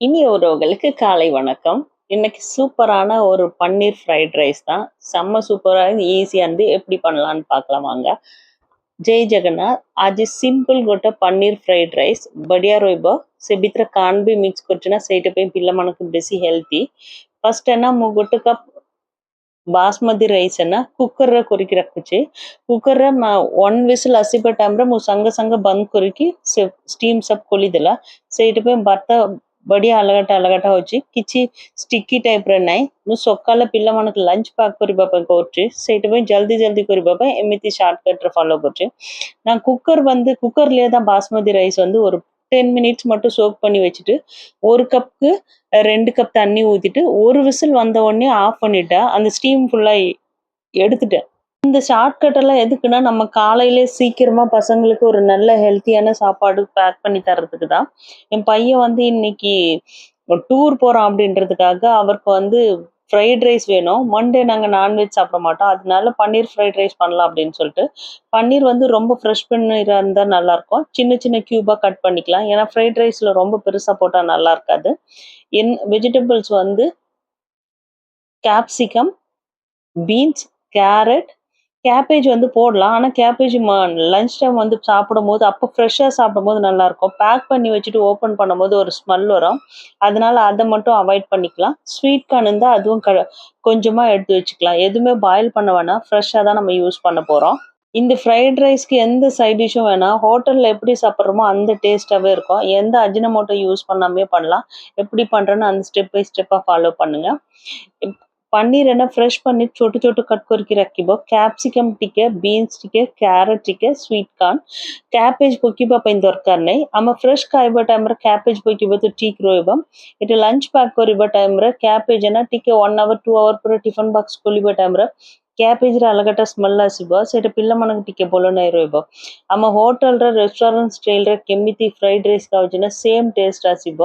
இனி உறவுகளுக்கு காலை வணக்கம் இன்னைக்கு சூப்பரான ஒரு பன்னீர் ஃப்ரைட் ரைஸ் தான் செம்ம சூப்பராக ஈஸியாக இருந்து எப்படி பண்ணலான்னு பார்க்கலாம் வாங்க ஜெய் ஜெகநாத் ஆஜ் సింపుల్ గొట్ట పన్నీర్ ఫ్రైడ్ రైస్ బడియా రోయిబో సెబిత్ర కాన్ బి మిక్స్ కొచ్చినా సైటపై పిల్ల మనకు బెసి హెల్తీ ఫస్ట్ అయినా ముగ్గొట్టు కప్ బాస్మతి రైస్ అನ್ನ కుక్కర్ కొరికి రక్కుచి కుక్కర్ మా ಒನ್ ವಿಸಿಲ್ ಹಸಿಬ ಟೈಮ್ರ ಮು ಸಂಗ ಸಂಗ ಬಂದ್ ಕೊರಿಕಿ ಸ್ಟೀಮ್ ಸಪ್ ಕೊಲಿದಿಲ್ಲ ಸೈಟಪೈ ಭರ್ತ ବଢିଆ ଅଲଗାଟା ଅଲଗାଟା ହଉଛି କିଛି ଷ୍ଟିକି ଟାଇପ୍ର ନାହିଁ ମୁଁ ସକାଳେ ପିଲାମାନଙ୍କୁ ଲଞ୍ଚ ପ୍ୟାକ୍ କରିବା ପାଇଁ କରୁଛି ସେଇଟା ପାଇଁ ଜଲ୍ଦି ଜଲ୍ଦି କରିବା ପାଇଁ ଏମିତି ஷார்ட்கட்ல ஃபாலோ பண்ணுச்சு நான் குக்கர் வந்து குக்கர்லேயே தான் பாஸ்மதி ரைஸ் வந்து ஒரு டென் மினிட்ஸ் மட்டும் சோக் பண்ணி வச்சுட்டு ஒரு கப்புக்கு ரெண்டு கப் தண்ணி ஊற்றிட்டு ஒரு விசில் வந்த உடனே ஆஃப் பண்ணிட்டேன் அந்த ஸ்டீம் ஃபுல்லாக எடுத்துட்டேன் இந்த ஷார்ட்கட் எல்லாம் எதுக்குன்னா நம்ம காலையிலே சீக்கிரமா பசங்களுக்கு ஒரு நல்ல ஹெல்த்தியான சாப்பாடு பேக் பண்ணி தர்றதுக்கு தான். என் பையன் வந்து இன்னைக்கு டூர் போறான் அப்படின்றதுக்காக அவருக்கு வந்து ஃப்ரைட் ரைஸ் வேணும். மண்டே நாங்கள் நான்வெஜ் சாப்பிட மாட்டோம். அதனால பன்னீர் ஃப்ரைட் ரைஸ் பண்ணலாம் அப்படின்னு சொல்லிட்டு பன்னீர் வந்து ரொம்ப ஃப்ரெஷ் பன்னீராக இருந்தால் நல்லாயிருக்கும் சின்ன சின்ன க்யூபாக கட் பண்ணிக்கலாம். ஏன்னா ஃப்ரைட் ரைஸில் ரொம்ப பெருசாக போட்டால் நல்லா இருக்காது. என் வெஜிடபிள்ஸ் வந்து கேப்சிகம் பீன்ஸ் கேரட் கேபேஜ் வந்து போடலாம். ஆனால் கேபேஜ் லஞ்ச் டைம் வந்து சாப்பிடும்போது அப்போ ஃப்ரெஷ்ஷாக சாப்பிடும்போது நல்லாயிருக்கும். பேக் பண்ணி வச்சுட்டு ஓப்பன் பண்ணும்போது ஒரு ஸ்மெல் வரும். அதனால அதை மட்டும் அவாய்ட் பண்ணிக்கலாம். ஸ்வீட் கார்ன் இருந்தால் அதுவும் க கொஞ்சமாக எடுத்து வச்சுக்கலாம். எதுவுமே பாயில் பண்ண வேணாம். ஃப்ரெஷ்ஷாக தான் நம்ம யூஸ் பண்ண போகிறோம் இந்த ஃப்ரைட் ரைஸ்க்கு எந்த சைட் டிஷ்ஷும் வேணாம். ஹோட்டலில் எப்படி சாப்பிட்றோமோ அந்த டேஸ்ட்டாகவே இருக்கும். எந்த அஜினமோட்டோ யூஸ் பண்ணாமே பண்ணலாம். எப்படி பண்ணுறேன்னு அந்த ஸ்டெப் பை ஸ்டெப்பாக ஃபாலோ பண்ணுங்கள் পনির এনে ফ্রেশ পনির ছোট ছোট কাট করকে রাখিব ক্যাপসিকাম টিকে বিনস টিকে ক্যারট টিকে সুইট কর্ন ক্যাবেজ পকিবা পাই দরকার নাই আমরা ফ্রেশ খাইবা টাইমরে ক্যাবেজ পকিব তো ঠিক রইব এটা লঞ্চ প্যাক করিবা টাইমরে ক্যাবেজ এনে টিকে 1 আওয়ার 2 আওয়ার পরে টিফিন বক্স খোলিবা টাইমরে କ୍ୟାବେଜ୍ର ଅଲଗାଟା ସ୍ମେଲ୍ ଆସିବ ସେଇଟା ପିଲାମାନଙ୍କୁ ଟିକେ ଭଲ ନାହିଁ ରହିବ ଆମ ହୋଟେଲ୍ର ରେଷ୍ଟୁରାଣ୍ଟ ଷ୍ଟାଇଲ୍ରେ କେମିତି ଫ୍ରାଇଡ଼୍ ରାଇସ୍ ଖାଉଛି ନା ସେମ୍ ଟେଷ୍ଟ ଆସିବ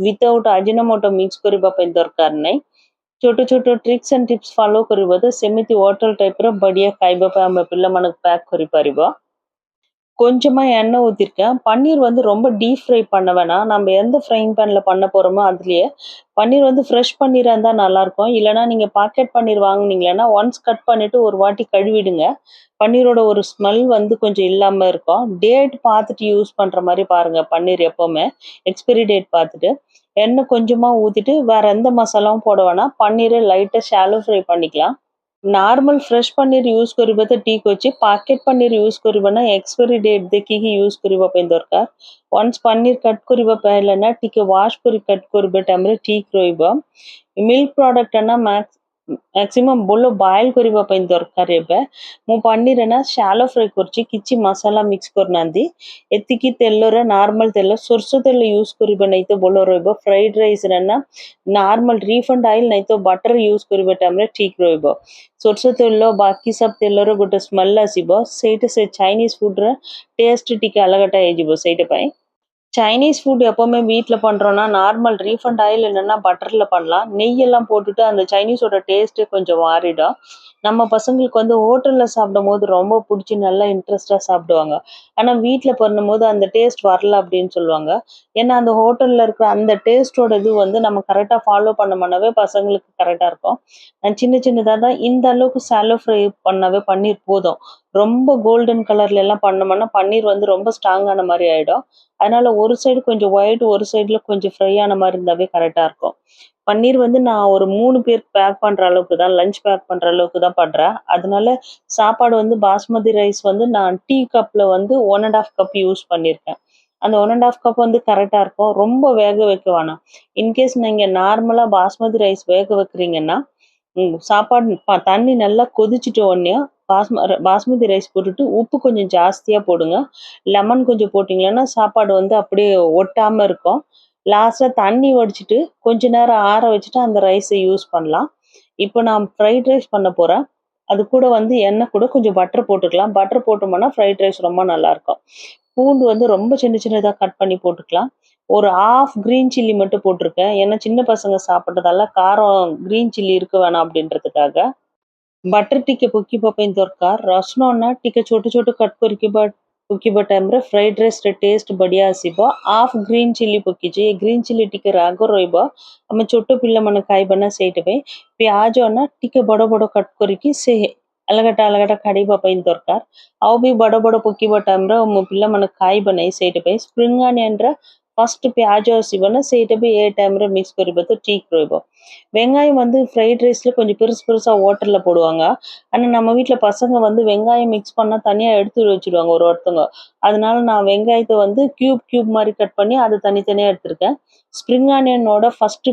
ୱିଥଆଉଟ୍ ଆଜିନୋମୋଟୋ ମିକ୍ସ କରିବା ପାଇଁ ଦରକାର ନାହିଁ ଛୋଟ ଛୋଟ ଟ୍ରିକ୍ସ ଆଣ୍ଡ ଟିପ୍ସ ଫଲୋ କରିବ ତ ସେମିତି ୱାଟର ଟାଇପ୍ର ବଢ଼ିଆ ଖାଇବା ପାଇଁ ଆମ ପିଲାମାନଙ୍କୁ ପ୍ୟାକ୍ କରିପାରିବ கொஞ்சமா எண்ணெய் ஊற்றிருக்கேன் பன்னீர் வந்து ரொம்ப டீப் ஃப்ரை பண்ண வேணாம். நம்ம எந்த ஃப்ரைங் பேனில் பண்ண போகிறோமோ அதுலேயே பன்னீர் வந்து ஃப்ரெஷ் பன்னீராக இருந்தால் நல்லாயிருக்கும் இல்லைனா நீங்கள் பாக்கெட் பன்னீர் வாங்குனீங்களன்னா ஒன்ஸ் கட் பண்ணிவிட்டு ஒரு வாட்டி கழுவிடுங்க. பன்னீரோட ஒரு ஸ்மெல் வந்து கொஞ்சம் இல்லாமல் இருக்கும். டேட் பார்த்துட்டு யூஸ் பண்ணுற மாதிரி பாருங்கள் பன்னீர் எப்போவுமே. எக்ஸ்பிரி டேட் பார்த்துட்டு எண்ணெய் கொஞ்சமாக ஊற்றிட்டு வேறு எந்த மசாலாவும் போட வேணாம். பன்னீரை லைட்டாக ஷாலோ ஃப்ரை பண்ணிக்கலாம். ନର୍ମାଲ ଫ୍ରେଶ୍ ପନିର ୟୁଜ୍ କରିବା ତ ଠିକ୍ ଅଛି ପ୍ୟାକେଟ୍ ପନିର ୟୁଜ୍ କରିବା ନା ଏକ୍ସପାୟରି ଡେଟ୍ ଦେଖିକି ୟୁଜ୍ କରିବା ପାଇଁ ଦରକାର ୱାନ୍ସ ପନିର କଟ୍ କରିବା ପାଇଁ ହେଲେ ନା ଟିକେ ୱାଶ୍ କରି କଟ୍ କରିବା ଟାଇମ୍ରେ ଠିକ୍ ରହିବ ମିଲ୍କ ପ୍ରଡ଼କ୍ଟ ନା ମ୍ୟାକ୍ସ ಮ್ಯಾಕ್ಸಿಮಮ್ ಬೊಳ್ಳೋ ಬಾಯಲ್ ಕೊರಿ ಬಪೈನ್ ದೊರ್ಕಾರೆ ಬೆ ಮು ಪನ್ನೀರನ ಶಾಲೋ ಫ್ರೈ ಕೊರ್ಚಿ ಕಿಚ್ಚಿ ಮಸಾಲಾ ಮಿಕ್ಸ್ ಕೊರ್ನಾಂದಿ ಎತ್ತಿಕಿ ತೆಲ್ಲೊರ ನಾರ್ಮಲ್ ತೆಲ್ಲ ಸೊರ್ಸು ತೆಲ್ಲ ಯೂಸ್ ಕೊರಿ ಬನೈತ ಬೊಳ್ಳೋ ರೋಯ್ಬ ಫ್ರೈಡ್ ರೈಸ್ ರನ್ನ ನಾರ್ಮಲ್ ರೀಫಂಡ್ ಆಯಿಲ್ ನೈತೋ ಬಟರ್ ಯೂಸ್ ಕೊರಿ ಬಟಾಮ್ರೆ ಟೀಕ್ ರೋಯ್ಬ ಸೊರ್ಸು ತೆಲ್ಲೋ ಬಾಕಿ ಸಬ್ ತೆಲ್ಲೊರ ಗೊಟ್ಟ ಸ್ಮೆಲ್ ಆಸಿಬ ಸೈಟ್ ಸೆ ಚೈನೀಸ್ ಫುಡ್ ರ ಟೇಸ್ಟ್ ಟಿಕೆ ಅಲಗಟ ಏಜಿಬ ಸೈಟ್ ಪೈ சைனீஸ் ஃபுட் எப்போவுமே வீட்டில் பண்ணுறோன்னா நார்மல் ரீஃபண்ட் ஆயில் இல்லைன்னா பட்டரில் பண்ணலாம். நெய்யெல்லாம் போட்டுட்டு அந்த சைனீஸோட டேஸ்ட்டே கொஞ்சம் மாறிடும். நம்ம பசங்களுக்கு வந்து ஹோட்டலில் சாப்பிடும் போது ரொம்ப பிடிச்சி நல்லா இன்ட்ரெஸ்டாக சாப்பிடுவாங்க. ஆனால் வீட்டில் பண்ணும்போது அந்த டேஸ்ட் வரல அப்படின்னு சொல்லுவாங்க. ஏன்னா அந்த ஹோட்டலில் இருக்கிற அந்த டேஸ்ட்டோட இது வந்து நம்ம கரெக்டாக ஃபாலோ பண்ணோம்னாவே பசங்களுக்கு கரெக்டாக இருக்கும். நான் சின்ன சின்னதாக தான் இந்த அளவுக்கு சாலோ ஃப்ரை பண்ணாவே பன்னீர் போதும். ரொம்ப கோல்டன் கலர்ல எல்லாம் பண்ணோம்னா பன்னீர் வந்து ரொம்ப ஸ்ட்ராங்கான மாதிரி ஆயிடும். அதனால ஒரு சைடு கொஞ்சம் ஒயிட் ஒரு சைடில் கொஞ்சம் ஃப்ரை ஆன மாதிரி இருந்தாவே கரெக்டாக இருக்கும். பன்னீர் வந்து நான் ஒரு மூணு பேருக்கு பேக் பண்ணுற அளவுக்கு தான் லஞ்ச் பேக் பண்ணுற அளவுக்கு தான் பண்ணுறேன் அதனால சாப்பாடு வந்து பாஸ்மதி ரைஸ் வந்து நான் டீ கப்பில் வந்து one and half cup use பண்ணியிருக்கேன். அந்த ஒன் அண்ட் ஆஃப் கப் வந்து கரெக்டாக இருக்கும். ரொம்ப வேக வைக்க வேணாம். இன்கேஸ் நீங்கள் நார்மலாக பாஸ்மதி ரைஸ் வேக வைக்கிறீங்கன்னா சாப்பாடு தண்ணி நல்லா கொதிச்சிட்ட உடனே பாஸ்ம பாஸ்மதி ரைஸ் போட்டுட்டு உப்பு கொஞ்சம் ஜாஸ்தியாக போடுங்க. லெமன் கொஞ்சம் போட்டிங்கன்னா சாப்பாடு வந்து அப்படியே ஒட்டாமல் இருக்கும். லாஸ்ட்டாக தண்ணி வடிச்சிட்டு கொஞ்ச நேரம் ஆற வச்சுட்டு அந்த ரைஸை யூஸ் பண்ணலாம். இப்போ நான் ஃப்ரைட் ரைஸ் பண்ண போகிறேன் அது கூட வந்து எண்ணெய் கூட கொஞ்சம் பட்டர் போட்டுக்கலாம். பட்டர் போட்டோம்னா ஃப்ரைட் ரைஸ் ரொம்ப நல்லாயிருக்கும். பூண்டு வந்து ரொம்ப சின்ன சின்னதாக கட் பண்ணி போட்டுக்கலாம். ஒரு ஆஃப் க்ரீன் சில்லி மட்டும் போட்டிருக்கேன். ஏன்னா சின்ன பசங்க சாப்பிட்றதால காரம் க்ரீன் சில்லி இருக்க வேணாம் அப்படின்றதுக்காக. பட்டர் டிக்கை பொக்கி பார்ப்பேன் దొరక రసనోన్న టిక్క சொட்டு சொட்டு கட் కొరికి பட் ବା ପକେଇବା ଟାଇମ୍ରେ ଫ୍ରାଇଡ଼୍ ରାଇସ୍ର ଟେଷ୍ଟ ବଢ଼ିଆ ଆସିବ ହାଫ୍ ଗ୍ରୀନ୍ ଚିଲି ପକେଇଛି ଏ ଗ୍ରୀନ୍ ଚିଲି ଟିକେ ରାଗ ରହିବ ଆମେ ଛୋଟ ପିଲାମାନେ ଖାଇବା ନା ସେଇଥିପାଇଁ ପିଆଜ ନା ଟିକେ ବଡ଼ ବଡ଼ କଟ୍ କରିକି ସେ ଅଲଗାଟା ଅଲଗାଟା କାଢ଼ିବା ପାଇଁ ଦରକାର ଆଉ ବି ବଡ଼ ବଡ଼ ପକେଇବା ଟାଇମ୍ରେ ମୋ ପିଲାମାନେ ଖାଇବା ନାହିଁ ସେଇଥିପାଇଁ ସ୍ପ୍ରିଙ୍ଗ ଅନିୟନ୍ର ஃபர்ஸ்ட் பியாஜ் சிவனை ସେଇଟା ବି ஏ டைம்ல மிக்ஸ் କରିବ டீக் ରହିବ வெங்காயம் வந்து ஃப்ரைட் ரைஸ்ல கொஞ்சம் பெருசு பெருசா ஹோட்டல்ல போடுவாங்க ஆனா நம்ம வீட்ல பசங்க வந்து வெங்காயம் மிக்ஸ் பண்ணா தனியா எடுத்து வச்சிடுவாங்க ஒரு ஒருத்தவங்க அதனால நான் வெங்காயத்தை வந்து கியூப் கியூப் மாதிரி கட் பண்ணி அதை தனித்தனியா எடுத்திருக்கேன் ஸ்ப்ரிங் ஆனியனோட ஃபர்ஸ்ட்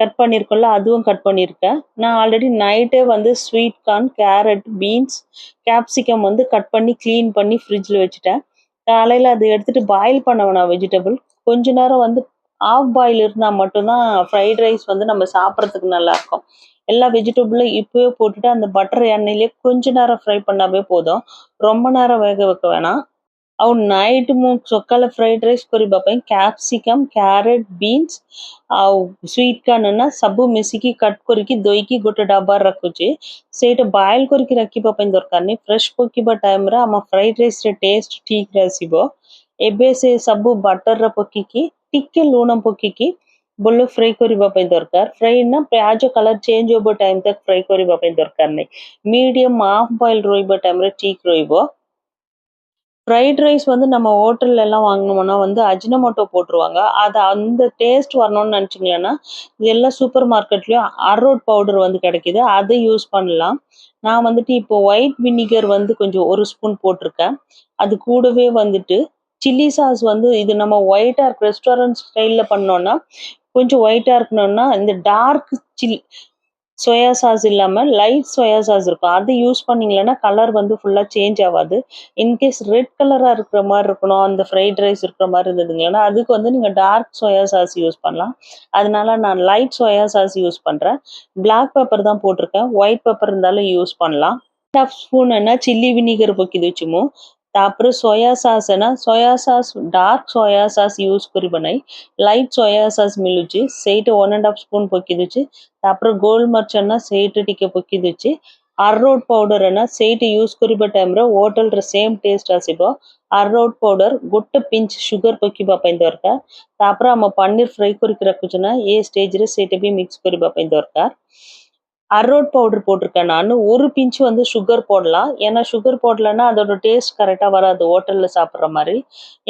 கட் பண்ணியிருக்கோம்ல அதுவும் கட் பண்ணியிருக்கேன் நான் ஆல்ரெடி நைட்டே வந்து sweet corn carrot beans capsicum வந்து கட் பண்ணி க்ளீன் பண்ணி ஃப்ரிட்ஜில் வச்சுட்டேன் காலையில் அது எடுத்துட்டு பாயில் பண்ண வேணாம் வெஜிடபிள் கொஞ்ச நேரம் வந்து ஆஃப் பாயில் இருந்தால் மட்டும்தான் ஃப்ரைட் ரைஸ் வந்து நம்ம சாப்பிட்றதுக்கு நல்லா இருக்கும். எல்லா வெஜிடபிளும் இப்போவே போட்டுட்டு அந்த பட்டர் எண்ணெயிலே கொஞ்ச நேரம் ஃப்ரை பண்ணாவே போதும். ரொம்ப நேரம் வேக வைக்க வேணாம். ଆଉ ନାଇଟ୍ ମୁଁ ସକାଳେ ଫ୍ରାଇଡ୍ ରାଇସ୍ କରିବା ପାଇଁ କ୍ୟାପ୍ସିକମ୍ କ୍ୟାରେଟ୍ ବିନ୍ସ ଆଉ ସ୍ୱିଟ୍ କର୍ଣ୍ଣ ନା ସବୁ ମିଶିକି କଟ୍ କରିକି ଧୋଇକି ଗୋଟେ ଡବାରେ ରଖୁଛି ସେଇଟା ବଏଲ୍ କରିକି ରଖିବା ପାଇଁ ଦରକାର ନାହିଁ ଫ୍ରେଶ୍ ପକେଇବା ଟାଇମ୍ରେ ଆମ ଫ୍ରାଇଡ୍ ରାଇସ୍ର ଟେଷ୍ଟ ଠିକ୍ରେ ଆସିବ ଏବେ ସେ ସବୁ ବଟର୍ରେ ପକେଇକି ଟିକେ ଲୁଣ ପକେଇକି ଭଲ ଫ୍ରାଏ କରିବା ପାଇଁ ଦରକାର ଫ୍ରାଏ ନା ପିଆଜ କଲର୍ ଚେଞ୍ଜ ହେବ ଟାଇମ୍ ତକ୍ ଫ୍ରାଏ କରିବା ପାଇଁ ଦରକାର ନାହିଁ ମିଡ଼ିୟମ୍ ହାଫ୍ ବଏଲ୍ ରହିବା ଟାଇମ୍ରେ ଠିକ୍ ରହିବ ஃப்ரைட் ரைஸ் வந்து நம்ம ஹோட்டல்ல எல்லாம் வாங்கினோம்னா வந்து அஜினமோட்டோ போட்டுருவாங்க. அது அந்த டேஸ்ட் வரணும்னு நினச்சிங்களேன்னா எல்லா சூப்பர் மார்க்கெட்லேயும் அரோட் பவுடர் வந்து கிடைக்குது. அதை யூஸ் பண்ணலாம். நான் வந்துட்டு இப்போ ஒயிட் வினிகர் வந்து கொஞ்சம் ஒரு ஸ்பூன் போட்டிருக்கேன். அது கூடவே வந்துட்டு சில்லி சாஸ் வந்து இது நம்ம ஒயிட்டாக இருக்கு ரெஸ்டாரண்ட் ஸ்டைலில் பண்ணோன்னா கொஞ்சம் ஒயிட்டாக இருக்கணும்னா இந்த டார்க் சில்லி சோயா சாஸ் இல்லாமல் லைட் சோயா சாஸ் இருக்கும். அது யூஸ் பண்ணிங்களன்னா கலர் வந்து ஃபுல்லாக சேஞ்ச் ஆகாது. இன்கேஸ் ரெட் கலராக இருக்கிற மாதிரி இருக்கணும் அந்த ஃப்ரைட் ரைஸ் இருக்கிற மாதிரி இருந்ததுங்களா அதுக்கு வந்து நீங்கள் டார்க் சோயா சாஸ் யூஸ் பண்ணலாம். அதனால நான் லைட் சோயா சாஸ் யூஸ் பண்ணுறேன் பிளாக் பேப்பர் தான் போட்டிருக்கேன். ஒயிட் பேப்பர் இருந்தாலும் யூஸ் பண்ணலாம். హాఫ్ ஸ்பூன் என்ன? சில்லி వినిగర్ పొక్కి வச்சுமோ ତାପରେ ସୋୟା ସସ୍ ନା soya sauce dark soya sauce use କରିବା ନାହିଁ ଲାଇଟ୍ ସୋୟା ସସ୍ ମିଳୁଛି ସେଇଟା ୱାନ୍ ଆଣ୍ଡ ହାଫ୍ ସ୍ପୁନ୍ ପକେଇ ଦେଉଛି ତାପରେ ଗୋଲମରିଚ ନା ସେଇଟା ଟିକେ ପକେଇ ଦେଉଛି ଆରରୋଟ୍ ପାଉଡର ନା ସେଇଟା ୟୁଜ୍ କରିବା ଟାଇମ୍ରେ ହୋଟେଲର ସେମ୍ ଟେଷ୍ଟ ଆସିବ ଆରରୋଟ୍ ପାଉଡର ଗୋଟେ ପିଞ୍ଚ ସୁଗର ପକେଇବା ପାଇଁ ଦରକାର ତାପରେ ଆମ ପନିର ଫ୍ରାଏ କରିକି ରଖୁଛୁ ନା ଏ ଷ୍ଟେଜ୍ରେ ସେଇଟା ବି ମିକ୍ସ କରିବା ପାଇଁ ଦରକାର அரோட் பவுடர் போட்டிருக்கேன் நான். ஒரு பிஞ்சு வந்து சுகர் போடலாம். ஏன்னா சுகர் போடலன்னா அதோட டேஸ்ட் கரெக்டாக வராது. ஹோட்டலில் சாப்பிட்ற மாதிரி.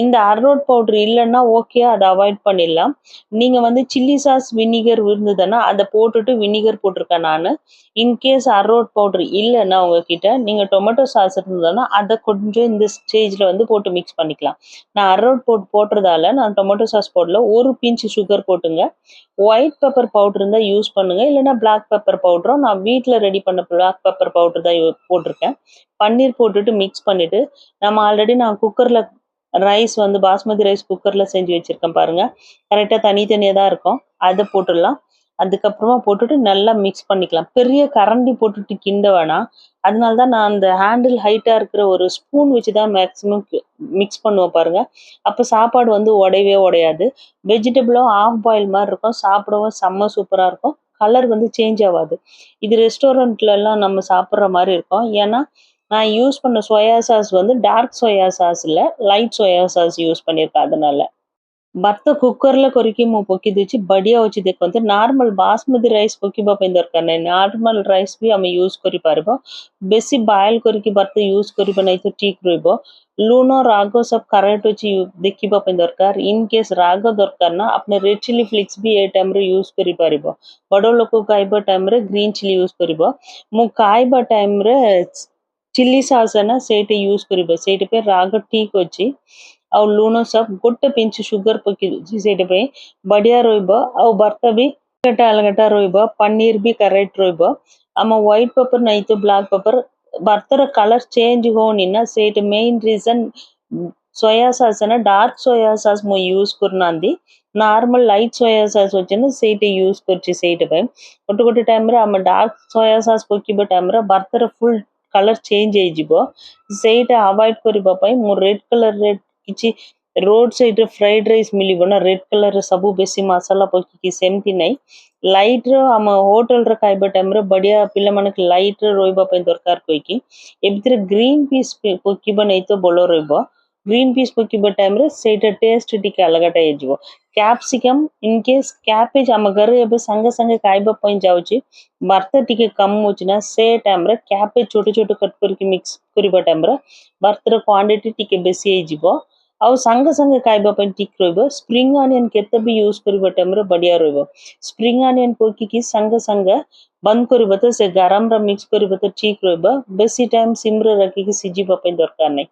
இந்த அரோட் பவுடர் இல்லைன்னா ஓகே அதை அவாய்ட் பண்ணிடலாம். நீங்கள் வந்து சில்லி சாஸ் வினிகர் இருந்ததுன்னா அதை போட்டுட்டு வினிகர் போட்டிருக்கேன் நான். இன்கேஸ் அரோட் பவுடர் இல்லைன்னா உங்ககிட்ட நீங்கள் டொமேட்டோ சாஸ் இருந்ததுன்னா அதை கொஞ்சம் இந்த ஸ்டேஜில் வந்து போட்டு மிக்ஸ் பண்ணிக்கலாம். நான் அரோட் போட்டு போட்டுறதால நான் டொமேட்டோ சாஸ் போடல. ஒரு பிஞ்சு சுகர் போட்டுங்க. ஒயிட் பெப்பர் பவுடர் இருந்தால் யூஸ் பண்ணுங்கள் இல்லைன்னா பிளாக் பெப்பர் பவுடரும் நான் வீட்டில் ரெடி பண்ண பிளாக் பெப்பர் பவுடர் தான் போட்டிருக்கேன். பன்னீர் போட்டுட்டு மிக்ஸ் பண்ணிட்டு நம்ம ஆல்ரெடி நான் குக்கரில் ரைஸ் வந்து பாஸ்மதி ரைஸ் குக்கரில் செஞ்சு வச்சுருக்கேன் பாருங்க. கரெக்டாக தனித்தனியாக தான் இருக்கும். அதை போட்டுடலாம். அதுக்கப்புறமா போட்டுட்டு நல்லா மிக்ஸ் பண்ணிக்கலாம். பெரிய கரண்டி போட்டுட்டு கிண்ட வேணாம். அதனால தான் நான் அந்த ஹேண்டில் ஹைட்டாக இருக்கிற ஒரு ஸ்பூன் வச்சு தான் மேக்ஸிமம் மிக்ஸ் பண்ணுவோம் பாருங்க. அப்போ சாப்பாடு வந்து உடையவே உடையாது. வெஜிடபிளும் ஆஃப் பாயில் மாதிரி இருக்கும். சாப்பிடவும் செம்ம சூப்பராக இருக்கும். கலர் வந்து சேஞ்ச் ஆகாது. இது ரெஸ்டாரண்ட்லலாம் நம்ம சாப்பிட்ற மாதிரி இருக்கும். ஏன்னா நான் யூஸ் பண்ண சோயா சாஸ் வந்து டார்க் சோயா சாஸ் இல்லை லைட் சோயா சாஸ் யூஸ் பண்ணியிருக்கேன் அதனால. भर्त कुर को पोकी दी बढ़िया वे देखो नार्मल बासमती रईस पोकी दरकार ना नार्मल रईस भी आम यूज़ कर पार बेस बयल कर भर्त यूज़ कर ठीक रो लुण राग सब करेक्ट अच्छे देखा दरकार इनके राग दरकार ना अपने रेड चिल्ली फ्लेक्स भी ये टाइम यूज़ कर पार बड़ लोक खाइबा टाइम ग्रीन चिली यूज़ कर टाइम चिल्ली सॉस ಅನ್ನ ಸೇಟಿ ಯೂಸ್ ಕರಿಬೆ ಸೇಟಿ ಪೆ ರಾಗ ಟೀಕ್ ಒಜ್ಜಿ ಅವು ಲೂನೋ ಸಬ್ ಗೊಟ್ಟ ಪಿಂಚ್ ಶುಗರ್ ಪಕ್ಕಿ ಸೇಟಿ ಪೆ ಬಡಿಯಾ ರೋಯ್ಬ ಅವು ಬರ್ತ ಬಿ ಗಟ ಅಲಗಟ ರೋಯ್ಬ ಪನ್ನೀರ್ ಬಿ ಕರೆಟ್ ರೋಯ್ಬ ಅಮ್ಮ ವೈಟ್ ಪೆಪ್ಪರ್ ನೈತು ಬ್ಲಾಕ್ ಪೆಪ್ಪರ್ ಬರ್ತರ ಕಲರ್ ಚೇಂಜ್ ಹೋನಿನ ಸೇಟ್ ಮೇನ್ ರೀಸನ್ సోయా సాస్ అన్న డార్క్ సోయా సాస్ మో యూస్ కుర్నాంది నార్మల్ లైట్ సోయా సాస్ వచ్చిన సీట్ యూస్ కుర్చి సీట్ పై కొట్టు కొట్టు టైం రా డార్క్ సోయా సాస్ పొక్కి టైం రా బర్తర ఫుల్ କଲର ଚେଞ୍ଜ ହେଇଯିବ ସେଇଟା ଆଭଏଡ୍ କରିବା ପାଇଁ ମୁଁ ରେଡ୍ କଲର୍ରେ କିଛି ରୋଡ୍ ସାଇଡ୍‌ରେ ଫ୍ରାଏଡ୍ ରାଇସ୍ ମିଳିବ ନା ରେଡ୍ କଲର୍‌ର ସବୁ ବେଶୀ ମସଲା ପକେଇକି ସେମିତି ନାହିଁ ଲାଇଟ୍‌ର ଆମ ହୋଟେଲର ଖାଇବା ଟାଇମ୍‌ରେ ବଢ଼ିଆ ପିଲାମାନଙ୍କୁ ଲାଇଟ୍‌ରେ ରହିବା ପାଇଁ ଦରକାର କହିକି ଏ ଭିତରେ ଗ୍ରୀନ୍ ପିସ୍ ପକେଇବ ନାହିଁ ତ ଭଲ ରହିବ ग्रीन पीस पक टाइम से टेस्ट टी अलग टाइम कैप्सिकम इनके कैबेज आम घर एवं संगे संगे खाइबा जाऊँच टी कम हो से टाइम कैबेज छोट छोट कट कर मिक्स करवा टाइम बर्तर क्वांटीटी टी बेस आउ संगे संगे खाइबा टिक रिंग अनियन के यूज़ करवा टाइम बढ़िया रिंग अनियन पक संगे संगे बंद कर गरम मिक्स कर ठीक रेसी टाइम सिम्रे रखी सीझे दरकार नहीं।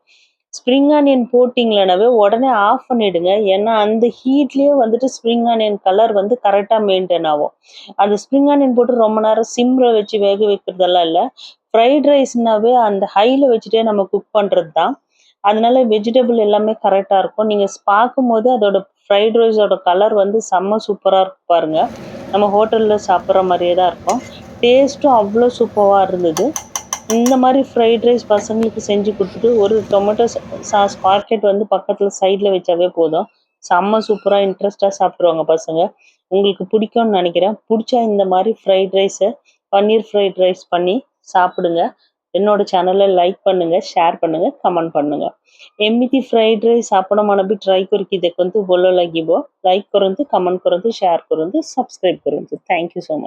ஸ்ப்ரிங் ஆனியன் போட்டிங்களனாவே உடனே ஆஃப் பண்ணிடுங்க. ஏன்னா அந்த ஹீட்லேயே வந்துட்டு ஸ்ப்ரிங் ஆனியன் கலர் வந்து கரெக்டாக மெயின்டைன் ஆகும். அந்த ஸ்ப்ரிங் ஆனியன் போட்டு ரொம்ப நேரம் சிம்மில் வச்சு வேக வைக்கிறதெல்லாம் இல்லை. ஃப்ரைட் ரைஸ்னாவே அந்த ஹையில் வச்சுட்டே நம்ம குக் பண்ணுறது தான் அதனால வெஜிடபிள் எல்லாமே கரெக்டாக இருக்கும். நீங்கள் பார்க்கும்போது அதோட ஃப்ரைட் ரைஸோட கலர் வந்து செம்ம சூப்பராக இருக்கும் பாருங்க. நம்ம ஹோட்டலில் சாப்பிட்ற மாதிரியே தான் இருக்கும். டேஸ்ட்டும் அவ்வளோ சூப்பராக இருந்தது. இந்த மாதிரி ஃப்ரைட் ரைஸ் பசங்களுக்கு செஞ்சு கொடுத்துட்டு ஒரு டொமேட்டோ சாஸ் பாக்கெட் வந்து பக்கத்தில் சைடில் வச்சாவே போதும். செம்ம சூப்பராக இன்ட்ரெஸ்டாக சாப்பிடுவாங்க பசங்க. உங்களுக்கு பிடிக்கும்னு நினைக்கிறேன். பிடிச்சா இந்த மாதிரி ஃப்ரைட் ரைஸை பன்னீர் ஃப்ரைட் ரைஸ் பண்ணி சாப்பிடுங்க. என்னோட சேனலை லைக் பண்ணுங்கள் ஷேர் பண்ணுங்கள் கமெண்ட் பண்ணுங்கள் ଏମିତି ଫ୍ରାଇଡ଼୍ ରାଇସ୍ ଆପଣମାନେ ବି ଟ୍ରାଏ କରିକି ଦେଖନ୍ତୁ ଭଲ ଲାଗିବ லைக் କରନ୍ତୁ கமெண்ட் କରନ୍ତୁ ஷேர் କରନ୍ତୁ ସବସ୍କ୍ରାଇବ୍ କରନ୍ତୁ ଥ୍ୟାଙ୍କ ୟୁ ସୋ ମଚ୍